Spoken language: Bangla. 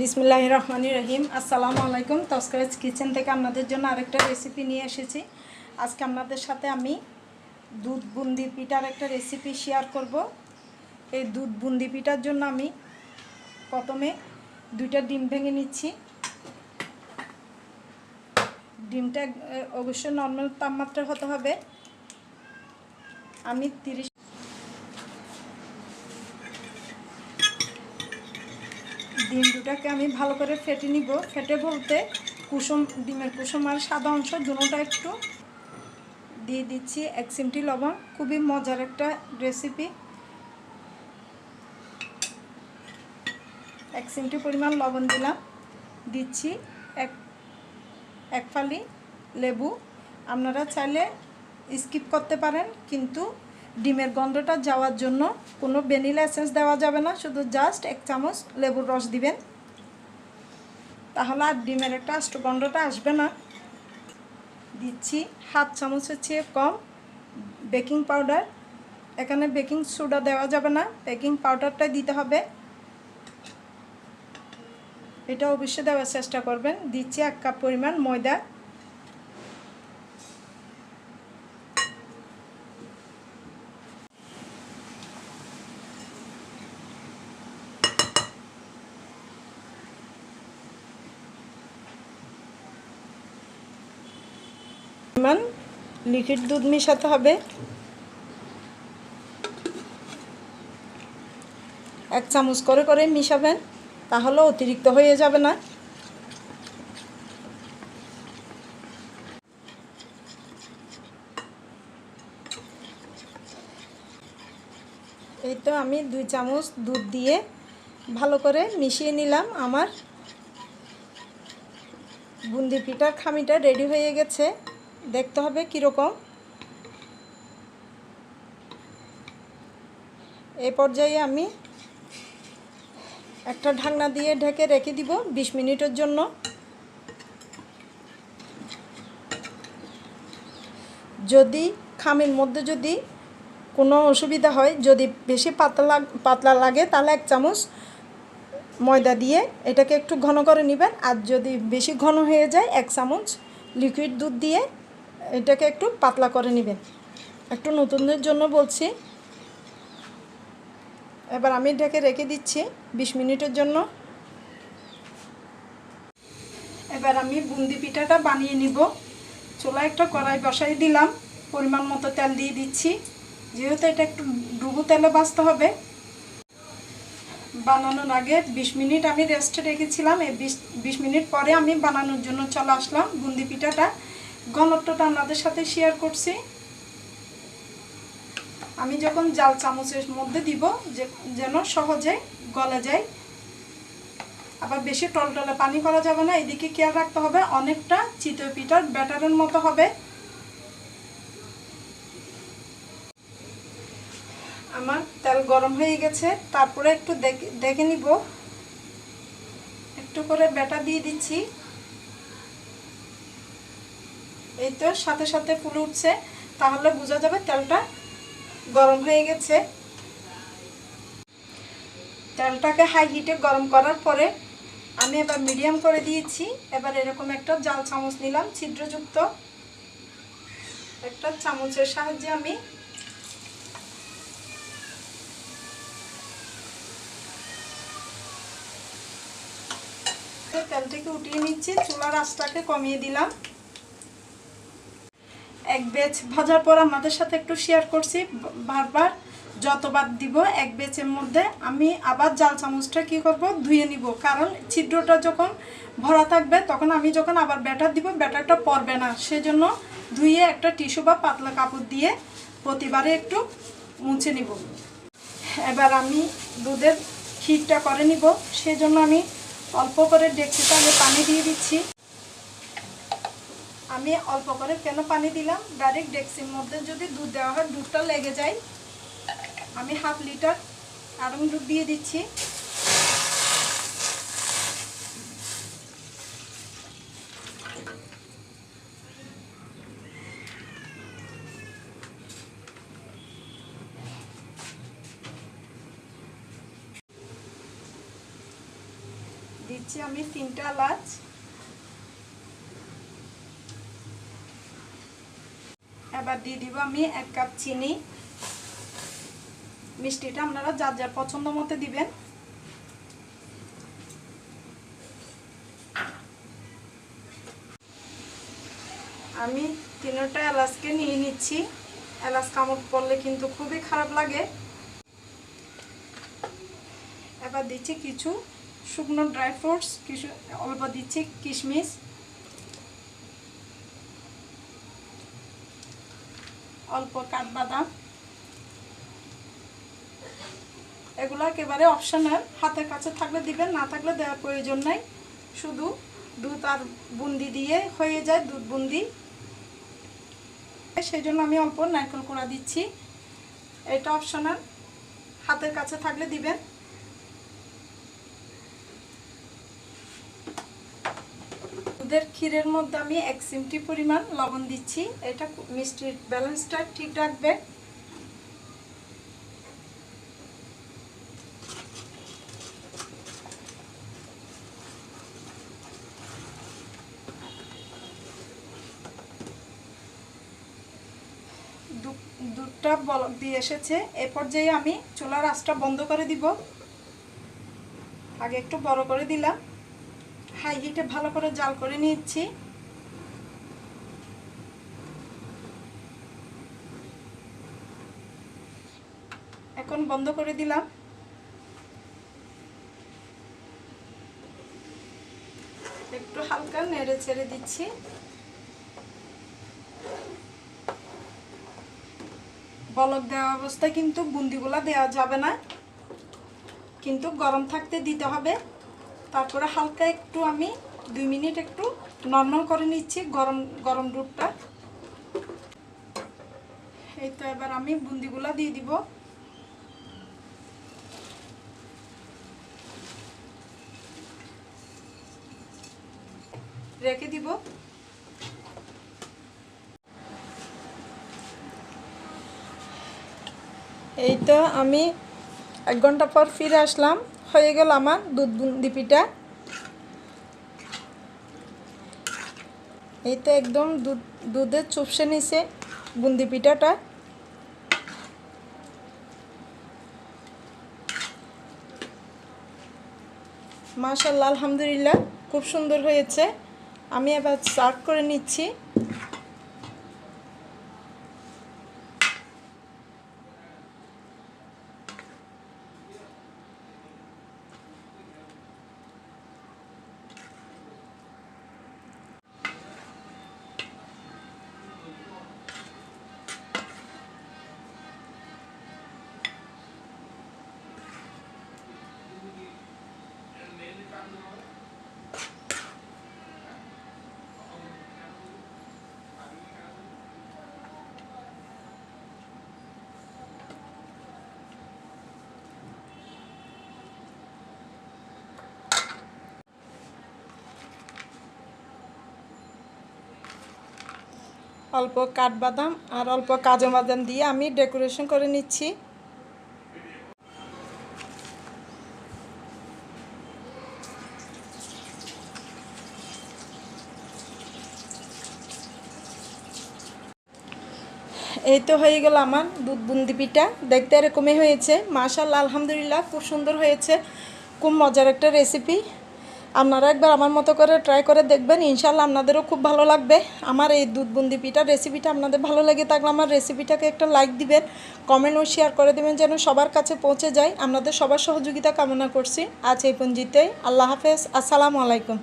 বিসমিল্লাহ রহমানি রহিম আসসালামু আলাইকুম। তস্করাজ কিচেন থেকে আপনাদের জন্য আরেকটা রেসিপি নিয়ে এসেছি। আজকে আপনাদের সাথে আমি দুধ বুন্দি পিঠার একটা রেসিপি শেয়ার করব। এই দুধ বুন্দি পিঠার জন্য আমি প্রথমে দুইটা ডিম ভেঙে নিচ্ছি। ডিমটা অবশ্যই নর্মাল তাপমাত্রা হতে হবে। আমি তিরিশ ডিম দুটাকে আমি ভালো করে ফেটে নিব। ফেটে বলতে কুসুম, ডিমের কুসুম আর সাদা অংশ দুটোটা একটু দিয়ে দিচ্ছি এক চিমটি লবণ। খুবই মজার একটা রেসিপি এক চিমটি পরিমাণ লবণ দিলাম। দিচ্ছি এক এক ফালি লেবু। আপনারা চাইলে স্কিপ করতে পারেন, কিন্তু ডিমের গন্ধটা যাওয়ার জন্য কোনো ভ্যানিলা এসেন্স দেওয়া যাবে না, শুধু জাস্ট এক চামচ লেবুর রস দিবেন। তাহলে আর ডিমের একটা গন্ধটা আসবে না। দিচ্ছি হাফ চামচের চেয়ে কম বেকিং পাউডার। এখানে বেকিং সোডা দেওয়া যাবে না, বেকিং পাউডারটাই দিতে হবে। এটা অবশ্যই দেওয়ার চেষ্টা করবেন। দিচ্ছি এক কাপ পরিমাণ ময়দা। পরিমাণ লিকুইড দুধ মেশাতে হবে। এক চামচ করে করে মিশাবেন, তাহলে অতিরিক্ত হয়ে যাবে না। এই তো আমি দুই চামচ দুধ দিয়ে ভালো করে মিশিয়ে নিলাম আমার। বুন্দি পিঠার খামিটা রেডি হয়ে গেছে। দেখতে হবে কীরকম। এ পর্যায়ে আমি একটা ঢাকনা দিয়ে ঢেকে রেখে দিব বিশ মিনিটের জন্য। যদি খামির মধ্যে যদি কোনো অসুবিধা হয়, যদি বেশি পাতলা পাতলা লাগে, তাহলে এক চামচ ময়দা দিয়ে এটাকে একটু ঘন করে নেবেন। আর যদি বেশি ঘন হয়ে যায়, এক চামচ লিকুইড দুধ দিয়ে এটাকে একটু পাতলা করে নেবেন। একটু নতুনদের জন্য বলছি। এবার আমি এটাকে রেখে দিচ্ছি বিশ মিনিটের জন্য। এবার আমি বুন্দি পিঠাটা বানিয়ে নিব। চোলা একটা কড়াই বসাই দিলাম। পরিমাণ মতো তেল দিয়ে দিচ্ছি। যেহেতু এটা একটু ডুবু তেলে বাঁচতে হবে। বানানোর আগে বিশ মিনিট আমি রেস্টে রেখেছিলাম। এই বিশ মিনিট পরে আমি বানানোর জন্য চলে আসলাম বুন্দি পিঠাটা। ঘনত্বটা আপনাদের সাথে শেয়ার করছি। আমি যখন জাল চামচের মধ্যে দিব যেন সহজে গলে যায়। আবার বেশি টলটলে পানি করা যাবে না, এদিকে খেয়াল রাখতে হবে, অনেকটা চিতই পিঠার ব্যাটারের মতো হবে। আমার তেল গরম হয়ে গেছে, তারপরে একটু দেখে দেখে নিব। একটু করে ব্যাটা দিয়ে দিচ্ছি। এই তো সাথে সাথে ফুল উঠছে। তাহলে বোঝা যাবে তেলটা গরম হয়ে গেছে। তেলটাকে হাই হিটে গরম করার পরে আমি এবার মিডিয়াম করে দিয়েছি। এবার এরকম একটা জাল চামচ নিলাম, ছিদ্রযুক্ত একটা চামচের সাহায্যে আমি তেলটাকে উঠিয়ে নিচ্ছি। চুলার আঁচটাকে কমিয়ে দিলাম। এক বেচ ভাজার পর আমাদের সাথে একটু শেয়ার করছি, বারবার যতবার দিব এক বেচের মধ্যে। আমি আবার জাল চামচটা কি করব? ধুয়ে নিব। কারণ ছিদ্রটা যখন ভরা থাকবে, তখন আমি যখন আবার ব্যাটার দিব ব্যাটারটা পরবে না। সেজন্য ধুয়ে একটা টিস্যু বা পাতলা কাপড় দিয়ে প্রতিবারে একটু মুছে নিব। এবার আমি দুধের ক্ষীরটা করে নিব। সেজন্য আমি অল্প করে ডেকচিতে আগে পানি দিয়ে দিচ্ছি। আমি অল্প করে কেন পানি দিলাম? ডাইরেক্ট ডেক্সির মধ্যে যদি দুধ দেওয়া হয়, দুধটা লেগে যায়। আমি হাফ লিটার আরং দুধ দিয়ে দিচ্ছি। দিচ্ছি আমি তিনটা এলাচ। এবার দিয়ে দিব আমি এক কাপ চিনি। মিষ্টিটা আপনারা যার যার পছন্দ মতো দিবেন। আমি তিনটা এলাচকে নিয়ে নিচ্ছি। এলাচ কামড় পড়লে কিন্তু খুবই খারাপ লাগে। এবার দিচ্ছি কিছু শুকনো ড্রাই ফ্রুটস, কিছু অল্প দিচ্ছি কিশমিশ। অল্প কাঠবাদাম এগুলো একেবারে অপশানাল হাতের কাছে থাকলে দিবেন, না থাকলে দেওয়ার প্রয়োজন নাই। শুধু দুধ আর বুন্দি দিয়ে হয়ে যায়, দুধ বুন্দি। সেই জন্য আমি অল্প নারকেল কোড়া দিচ্ছি। এটা অপশনাল হাতের কাছে থাকলে দিবেন। দুধের ক্ষীরের মধ্যে আমি এক চিমটি পরিমাণ লবণ দিচ্ছি। এটা মিষ্টির ব্যালেন্সটা ঠিক রাখবে। দুধটা বলক দিয়ে এসেছে। এ পর্যায়ে আমি চুলার আঁচটা বন্ধ করে দিব। আগে একটু বড় করে দিলাম। হাই ভালো করে জাল করে নিচ্ছি। এখন বন্ধ করে দিলাম। একটু হালকা নেড়ে ছেড়ে দিচ্ছি। বলক দেওয়া অবস্থায় কিন্তু বুন্দিগুলা দেওয়া যাবে না। কিন্তু গরম থাকতে দিতে হবে। তারপরে হালকা একটু আমি দুই মিনিট একটু নর্মাল করে নিচ্ছি গরম গরম দুধটা। এই তো এবার আমি বুন্দিগুলা দিয়ে দিব। রেখে দিব। এই তো আমি এক ঘণ্টা পর ফিরে আসলাম। হয়ে গেল আমার দুধ বুন্দি পিঠা এই তো একদম দুধ, দুধে চুপসে নিছে বুন্দি পিঠাটা মাশাল্লাহ, আলহামদুলিল্লাহ, খুব সুন্দর হয়েছে। আমি এবার সার্ভ করে নিচ্ছি। অল্প কাঠবাদাম আর অল্প কাজু বাদাম দিয়ে আমি ডেকোরেশন করে নিচ্ছি। এই তো হয়ে গেল আমার দুধ বুন্দি পিঠা। দেখতে এরকমই হয়েছে। মাশাল্লাহ আলহামদুলিল্লাহ, খুব সুন্দর হয়েছে। খুব মজার একটা রেসিপি আপনারা একবার আমার মতো করে ট্রাই করে দেখবেন ইনশাল্লাহ আপনাদেরও খুব ভালো লাগবে। আমার এই দুধ বুন্দি পিঠা রেসিপিটা আপনাদের ভালো লেগে থাকলে আমার রেসিপিটাকে একটা লাইক দিবেন কমেন্ট ও শেয়ার করে দেবেন যেন সবার কাছে পৌঁছে যায়। আপনাদের সবার সহযোগিতা কামনা করছি। আজ এই পঞ্জিতেই আল্লাহ হাফেজ। আসসালামু আলাইকুম।